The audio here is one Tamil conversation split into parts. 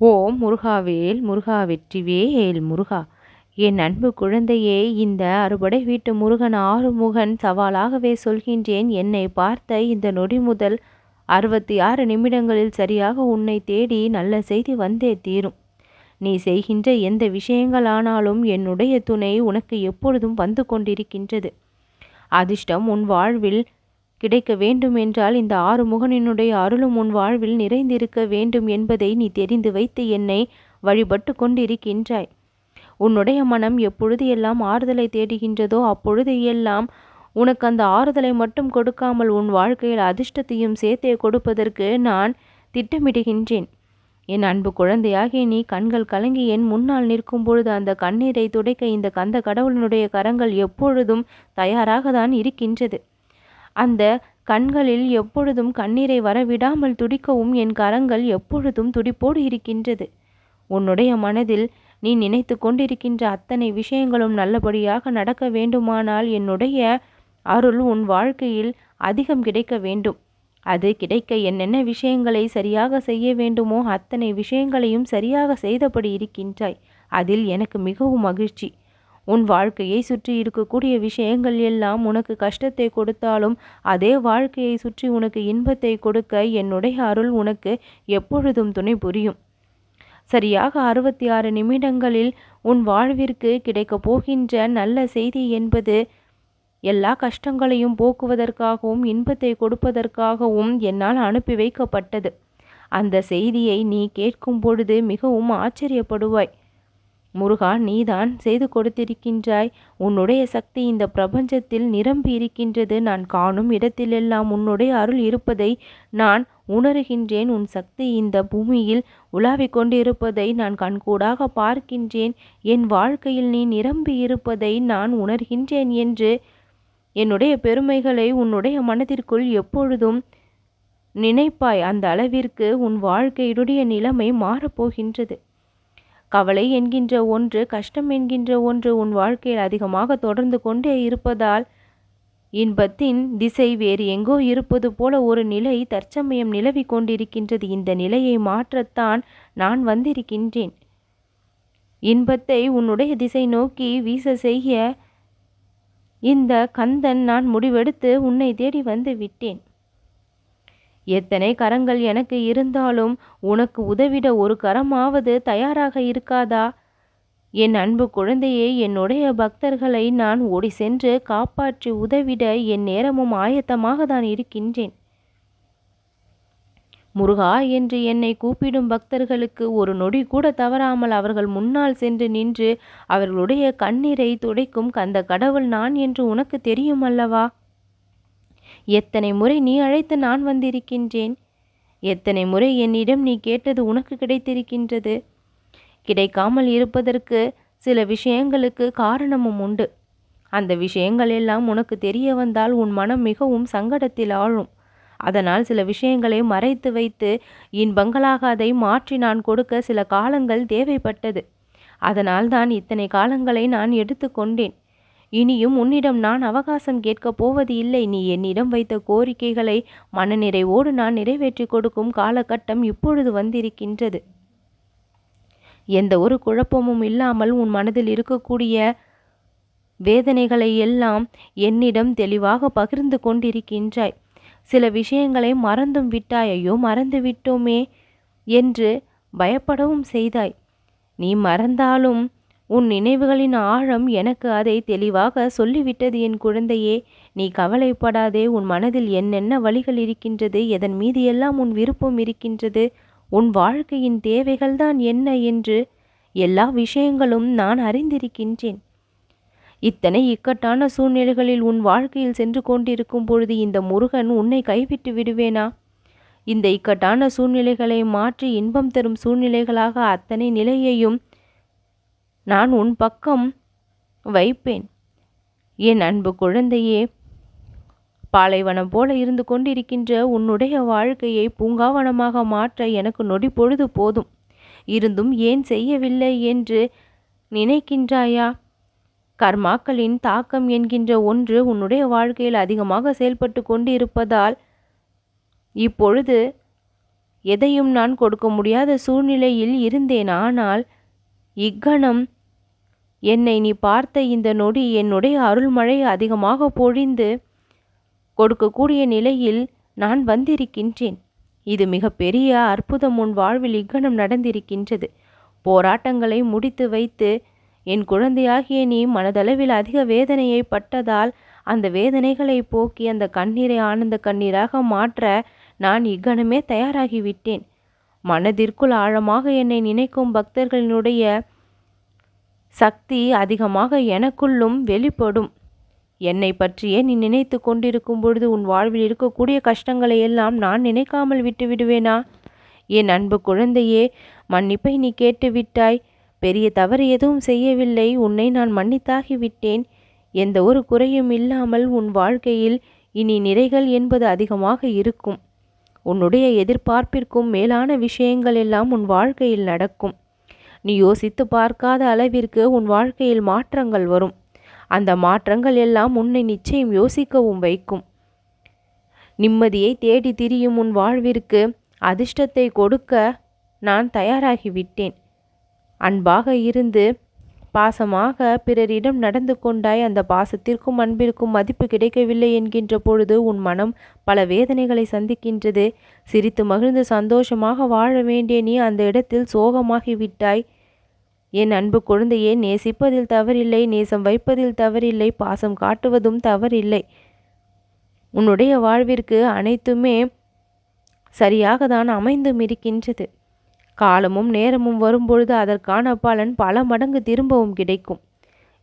ஓம் முருகாவேல் முருகா வெற்றிவேல் முருகா. என் அன்பு குழந்தையே இந்த அறுபடை வீட்டு முருகன் ஆறுமுகன் சவாலாகவே சொல்கின்றேன். என்னை பார்த்த இந்த நொடி முதல் அறுபத்தி ஆறு நிமிடங்களில் சரியாக உன்னை தேடி நல்ல செய்தி வந்தே தீரும். நீ செய்கின்ற எந்த விஷயங்களானாலும் என்னுடைய துணை உனக்கு எப்பொழுதும் வந்து கொண்டிருக்கின்றது. அதிர்ஷ்டம் உன் வாழ்வில் கிடைக்க வேண்டும் என்றால் இந்த ஆறுமுகனினுடைய அருளும் உன் வாழ்வில் நிறைந்திருக்க வேண்டும் என்பதை நீ தெரிந்து வைத்து என்னை வழிபட்டு கொண்டிருக்கின்றாய். உன்னுடைய மனம் எப்பொழுது எல்லாம் ஆறுதலை தேடுகின்றதோ அப்பொழுது எல்லாம் உனக்கு அந்த ஆறுதலை மட்டும் கொடுக்காமல் உன் வாழ்க்கையில் அதிர்ஷ்டத்தையும் சேர்த்தே கொடுப்பதற்கு நான் திட்டமிடுகின்றேன். என் அன்பு குழந்தையாகிய நீ கண்கள் கலங்கி என் முன்னால் நிற்கும் பொழுது அந்த கண்ணீரை துடைக்க இந்த கந்த கடவுளினுடைய கரங்கள் எப்பொழுதும் தயாராக தான் இருக்கின்றது. அந்த கண்களில் எப்பொழுதும் கண்ணீரை வரவிடாமல் துடிக்கவும் என் கரங்கள் எப்பொழுதும் துடிப்போடு இருக்கின்றது. உன்னுடைய மனதில் நீ நினைத்து கொண்டிருக்கின்ற அத்தனை விஷயங்களும் நல்லபடியாக நடக்க வேண்டுமானால் என்னுடைய அருள் உன் வாழ்க்கையில் அதிகம் கிடைக்க வேண்டும். அது கிடைக்க என்னென்ன விஷயங்களை சரியாக செய்ய வேண்டுமோ அத்தனை விஷயங்களையும் சரியாக செய்தபடி இருக்கின்றாய். அதில் எனக்கு மிகவும் மகிழ்ச்சி. உன் வாழ்க்கையை சுற்றி இருக்கக்கூடிய விஷயங்கள் எல்லாம் உனக்கு கஷ்டத்தை கொடுத்தாலும் அதே வாழ்க்கையை சுற்றி உனக்கு இன்பத்தை கொடுக்க என்னுடைய அருள் உனக்கு எப்பொழுதும் துணை புரியும். சரியாக அறுபத்தி ஆறு நிமிடங்களில் உன் வாழ்விற்கு கிடைக்கப் போகின்ற நல்ல செய்தி என்பது எல்லா கஷ்டங்களையும் போக்குவதற்காகவும் இன்பத்தை கொடுப்பதற்காகவும் என்னால் அனுப்பி வைக்கப்பட்டது. அந்த செய்தியை நீ கேட்கும் பொழுது மிகவும் ஆச்சரியப்படுவாய். முருகா நீதான் செய்து கொடுத்திருக்கின்றாய். உன்னுடைய சக்தி இந்த பிரபஞ்சத்தில் நிரம்பி இருக்கின்றது. நான் காணும் இடத்திலெல்லாம் உன்னுடைய அருள் இருப்பதை நான் உணர்கின்றேன். உன் சக்தி இந்த பூமியில் உலாவிக் கொண்டிருப்பதை நான் கண்கூடாக பார்க்கின்றேன். என் வாழ்க்கையில் நீ நிரம்பி இருப்பதை நான் உணர்கின்றேன் என்று என்னுடைய பெருமைகளை உன்னுடைய மனதிற்குள் எப்பொழுதும் நினைப்பாய். அந்த அளவிற்கு உன் வாழ்க்கையுடைய நிலைமை மாறப்போகின்றது. கவலை என்கின்ற ஒன்று கஷ்டம் என்கின்ற ஒன்று உன் வாழ்க்கையில் அதிகமாக தொடர்ந்து கொண்டே இருப்பதால் இன்பத்தின் திசை வேறு எங்கோ இருப்பது போல ஒரு நிலை தற்சமயம் நிலவி கொண்டிருக்கின்றது. இந்த நிலையை மாற்றத்தான் நான் வந்திருக்கின்றேன். இன்பத்தை உன்னுடைய திசை நோக்கி வீச செய்ய இந்த கந்தன் நான் முடிவெடுத்து உன்னை தேடி வந்து விட்டேன். எத்தனை கரங்கள் எனக்கு இருந்தாலும் உனக்கு உதவிட ஒரு கரமாவது தயாராக இருக்காதா? என் அன்பு குழந்தையே என்னுடைய பக்தர்களை நான் ஓடி சென்று காப்பாற்றி உதவிட என் நேரமும் ஆயத்தமாக தான் இருக்கின்றேன். முருகா என்று என்னை கூப்பிடும் பக்தர்களுக்கு ஒரு நொடி கூட தவறாமல் அவர்கள் முன்னால் சென்று நின்று அவர்களுடைய கண்ணீரை துடைக்கும் கந்த கடவுள் நான் என்று உனக்கு தெரியும் அல்லவா? எத்தனை முறை நீ அழைத்து நான் வந்திருக்கின்றேன்? எத்தனை முறை என்னிடம் நீ கேட்டது உனக்கு கிடைத்திருக்கின்றது? கிடைக்காமல் இருப்பதற்கு சில விஷயங்களுக்கு காரணமும் உண்டு. அந்த விஷயங்கள் எல்லாம் உனக்கு தெரிய வந்தால் உன் மனம் மிகவும் சங்கடத்தில் ஆழும். அதனால் சில விஷயங்களை மறைத்து வைத்து இன்பங்களாக அதை மாற்றி நான் கொடுக்க சில காலங்கள் தேவைப்பட்டது. அதனால் தான் இத்தனை காலங்களை நான் எடுத்துக்கொண்டேன். இனியும் உன்னிடம் நான் அவகாசம் கேட்கப் போவது இல்லை. நீ என்னிடம் வைத்த கோரிக்கைகளை மனநிறைவோடு நான் நிறைவேற்றி கொடுக்கும் காலகட்டம் இப்பொழுது வந்திருக்கின்றது. எந்த ஒரு குழப்பமும் இல்லாமல் உன் மனதில் இருக்கக்கூடிய வேதனைகளை எல்லாம் என்னிடம் தெளிவாக பகிர்ந்து கொண்டிருக்கின்றாய். சில விஷயங்களை மறந்தும் விட்டாய். ஐயோ மறந்து விட்டோமே என்று பயப்படவும் செய்தாய். நீ மறந்தாலும் உன் நினைவுகளின் ஆழம் எனக்கு அதை தெளிவாக சொல்லிவிட்டது என் குழந்தையே. நீ கவலைப்படாதே உன் மனதில் என்னென்ன வழிகள் இருக்கின்றது எதன் மீது எல்லாம் உன் விருப்பம் இருக்கின்றது உன் வாழ்க்கையின் தேவைகள்தான் என்ன என்று எல்லா விஷயங்களும் நான் அறிந்திருக்கின்றேன். இத்தனை இக்கட்டான சூழ்நிலைகளில் உன் வாழ்க்கையில் சென்று கொண்டிருக்கும் பொழுது இந்த முருகன் உன்னை கைவிட்டு விடுவேனா? இந்த இக்கட்டான சூழ்நிலைகளை மாற்றி இன்பம் தரும் சூழ்நிலைகளாக அத்தனை நிலையையும் நான் உன் பக்கம் வைப்பேன். என் அன்பு குழந்தையே பாலைவனம் போல இருந்து கொண்டிருக்கின்ற உன்னுடைய வாழ்க்கையை பூங்காவனமாக மாற்ற எனக்கு நொடி பொழுது போதும். இருந்தும் ஏன் செய்யவில்லை என்று நினைக்கின்றாயா? கர்மாக்களின் தாக்கம் என்கின்ற ஒன்று உன்னுடைய வாழ்க்கையில் அதிகமாக செயல்பட்டு கொண்டிருப்பதால் இப்பொழுது எதையும் நான் கொடுக்க முடியாத சூழ்நிலையில் இருந்தேன். ஆனால் இக்கணம் என்னை நீ பார்த்த இந்த நொடி என்னுடைய அருள்மழை அதிகமாக பொழிந்து கொடுக்கக்கூடிய நிலையில் நான் வந்திருக்கின்றேன். இது மிகப்பெரிய அற்புதம் உன் வாழ்வில் இக்கணம் நடந்திருக்கின்றது. போராட்டங்களை முடித்து வைத்து என் குழந்தையாகிய நீ மனதளவில் அதிக வேதனையை பட்டதால் அந்த வேதனைகளை போக்கி அந்த கண்ணீரை ஆனந்த கண்ணீராக மாற்ற நான் இக்கணமே தயாராகிவிட்டேன். மனதிற்குள் ஆழமாக என்னை நினைக்கும் பக்தர்களினுடைய சக்தி அதிகமாக எனக்குள்ளும் வெளிப்படும். என்னை பற்றியே நீ நினைத்து கொண்டிருக்கும் பொழுது உன் வாழ்வில் இருக்கக்கூடிய கஷ்டங்களை எல்லாம் நான் நினைக்காமல் விட்டு விடுவேனா? என் அன்பு குழந்தையே மன்னிப்பை நீ கேட்டு விட்டாய். பெரிய தவறு எதுவும் செய்யவில்லை. உன்னை நான் மன்னித்தாகி விட்டேன். எந்த ஒரு குறையும் இல்லாமல் உன் வாழ்க்கையில் இனி நிறைகள் என்பது அதிகமாக இருக்கும். உன்னுடைய எதிர்பார்ப்பிற்கும் மேலான விஷயங்கள் எல்லாம் உன் வாழ்க்கையில் நடக்கும். நீ யோசித்து பார்க்காத அளவிற்கு உன் வாழ்க்கையில் மாற்றங்கள் வரும். அந்த மாற்றங்கள் எல்லாம் உன்னை நிச்சயம் யோசிக்கவும் வைக்கும். நிம்மதியை தேடி திரியும் உன் வாழ்விற்கு அதிர்ஷ்டத்தை கொடுக்க நான் தயாராகிவிட்டேன். அன்பாக இருந்து பாசமாக பிறரிடம் நடந்து கொண்டாய் அந்த பாசத்திற்கும் அன்பிற்கும் மதிப்பு கிடைக்கவில்லை என்கின்ற பொழுது உன் மனம் பல வேதனைகளை சந்திக்கின்றது. சிரித்து மகிழ்ந்து சந்தோஷமாக வாழ வேண்டிய நீ அந்த இடத்தில் சோகமாகிவிட்டாய். என் அன்பு குழந்தையே நேசிப்பதில் தவறில்லை நேசம் வைப்பதில் தவறில்லை பாசம் காட்டுவதும் தவறில்லை. உன்னுடைய வாழ்விற்கு அனைத்துமே சரியாக தான் அமைந்தும் இருக்கின்றது காலமும் நேரமும் வரும்பொழுது அதற்கான பலன் பல மடங்கு திரும்பவும் கிடைக்கும்.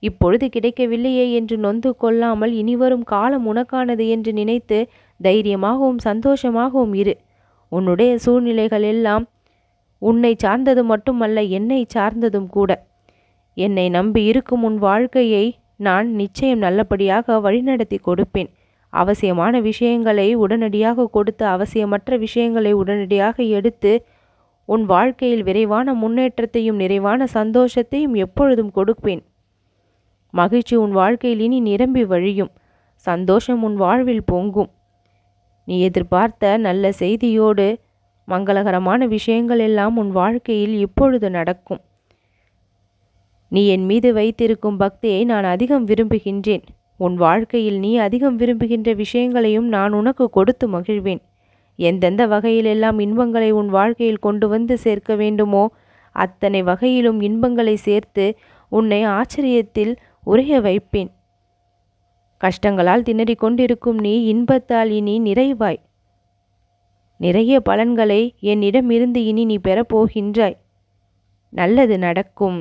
இப்பொழுது கிடைக்கவில்லையே என்று நொந்து கொள்ளாமல் இனிவரும் காலம் உனக்கானது என்று நினைத்து தைரியமாகவும் சந்தோஷமாகவும் இரு. உன்னுடைய சூழ்நிலைகள் எல்லாம் உன்னை சார்ந்தது மட்டுமல்ல என்னை சார்ந்ததும் கூட. என்னை நம்பி இருக்கும் உன் வாழ்க்கையை நான் நிச்சயம் நல்லபடியாக வழிநடத்தி கொடுப்பேன். அவசியமான விஷயங்களை உடனடியாக கொடுத்து அவசியமற்ற விஷயங்களை உடனடியாக எடுத்து உன் வாழ்க்கையில் விரைவான முன்னேற்றத்தையும் நிறைவான சந்தோஷத்தையும் எப்பொழுதும் கொடுப்பேன். மகிழ்ச்சி உன் வாழ்க்கையில் இனி நிரம்பி வழியும். சந்தோஷம் உன் வாழ்வில் பொங்கும். நீ எதிர்பார்த்த நல்ல செய்தியோடு மங்களகரமான விஷயங்கள் எல்லாம் உன் வாழ்க்கையில் இப்பொழுது நடக்கும். நீ என் மீது வைத்திருக்கும் பக்தியை நான் அதிகம் விரும்புகின்றேன். உன் வாழ்க்கையில் நீ அதிகம் விரும்புகின்ற விஷயங்களையும் நான் உனக்கு கொடுத்து மகிழ்வேன். எந்தெந்த வகையிலெல்லாம் இன்பங்களை உன் வாழ்க்கையில் கொண்டு வந்து சேர்க்க வேண்டுமோ அத்தனை வகையிலும் இன்பங்களை சேர்த்து உன்னை ஆச்சரியத்தில் உரைய வைப்பேன். கஷ்டங்களால் திணறிக் கொண்டிருக்கும் நீ இன்பத்தால் இனி நிறைவாய். நிறைய பலன்களை என்னிடமிருந்து இனி நீ பெறப்போகின்றாய். நல்லது நடக்கும்.